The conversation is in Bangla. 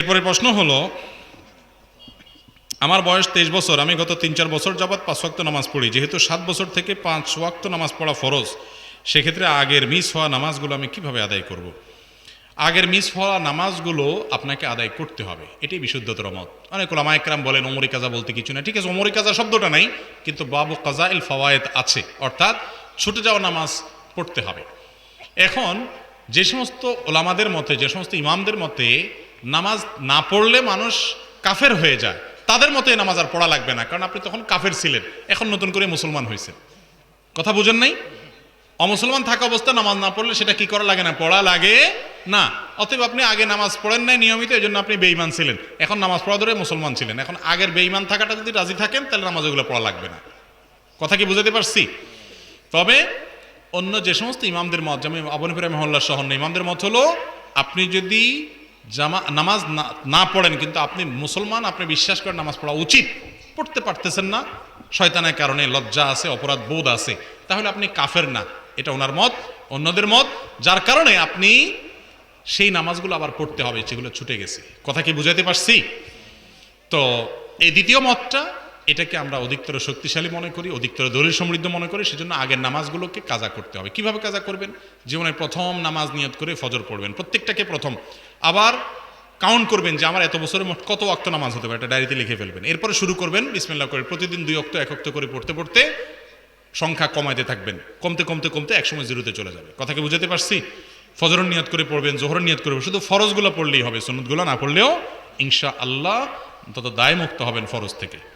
এরপরে প্রশ্ন হলো, আমার বয়স তেইশ বছর, আমি গত তিন চার বছর যাবৎ পাঁচ ওয়াক্ত নামাজ পড়ি। যেহেতু সাত বছর থেকে পাঁচ ওয়াক্ত নামাজ পড়া ফরজ, সেক্ষেত্রে আগের মিস হওয়া নামাজগুলো আমি কীভাবে আদায় করব। আগের মিস হওয়া নামাজগুলো আপনাকে আদায় করতে হবে। এটাই বিশুদ্ধতর মত। অনেক ওলামায়করাম বলেন অমরি কাজা বলতে কিছু না ঠিক আছে অমরি কাজা শব্দটা নাই, কিন্তু বাবু কাজা এল ফওয়ায়েত আছে, অর্থাৎ ছুটে যাওয়া নামাজ পড়তে হবে। এখন যে সমস্ত ওলামাদের মতে, যে সমস্ত ইমামদের মতে নামাজ না পড়লে মানুষ কাফের হয়ে যায়। তাদের মতে নামাজ আর পড়া লাগবে না, কারণ আপনি তখন কাফের ছিলেন, এখন নতুন করে মুসলমান হয়েছেন। কথা বুঝেন নাই? অমুসলমান থাকা অবস্থা নামাজ না পড়লে সেটা কি করা লাগে না? পড়া লাগে না। অতএব আপনি আগে নামাজ পড়েন নাই নিয়মিত এই জন্য আপনি বেইমান ছিলেন। এখন নামাজ পড়া ধরে মুসলমান ছিলেন। এখন আগের বেইমান থাকাটা যদি রাজি থাকেন, তাহলে নামাজ ওগুলো পড়া লাগবে না। কথা কি বুঝাতে পারছি? তবে অন্য যে সমস্ত ইমামদের মত, যেমন আবনপুর মহল্লা সহ ইমামদের মত হলো, আপনি যদি জামা, নামাজ না- পড়েন, কিন্তু আপনি মুসলমান, আপনি বিশ্বাস করেন নামাজ পড়া উচিত। পড়তে পারতেছেন না, শয়তানের কারণে লজ্জা আছে, অপরাধ বোধ আছে। তাহলে আপনি কাফের না। এটা ওনার মত, অন্যদের মত, যার কারণে আপনি সেই নামাজগুলো আবার পড়তে হবে, যেগুলো ছুটে গেছে। কথা কি বুঝাতে পারছি? তো, এই দ্বিতীয় মতটা এটাকে আমরা অধিকতর শক্তিশালী মনে করি, অধিকতর দলিল সমৃদ্ধ মনে করি, সেজন্য আগের নামাজগুলোকে কাজা করতে হবে। কীভাবে কাজা করবেন? জীবনের প্রথম নামাজ নিয়ত করে ফজর পড়বেন। প্রত্যেকটাকে প্রথম। আবার কাউন্ট করবেন যে আমার এত বছরে মোট কত অক্ত নামাজ হতে পারে এটা ডায়েরিতে লিখে ফেলবেন। এরপরে শুরু করবেন, বিসমিল্লাহ করে প্রতিদিন দুই অক্ত এক অক্ত করে পড়তে পড়তে সংখ্যা কমাইতে থাকবেন। কমতে কমতে কমতে একসময় জিরোতে চলে যাবে। কথাকে বুঝাতে পারছি? ফজরের নিয়ত করে পড়বেন, জোহরের নিয়ত করবেন শুধু ফরজগুলো পড়লেই হবে, সুন্নতগুলো না পড়লেও ইনশা আল্লাহ তত দায় মুক্ত হবেন ফরজ থেকে।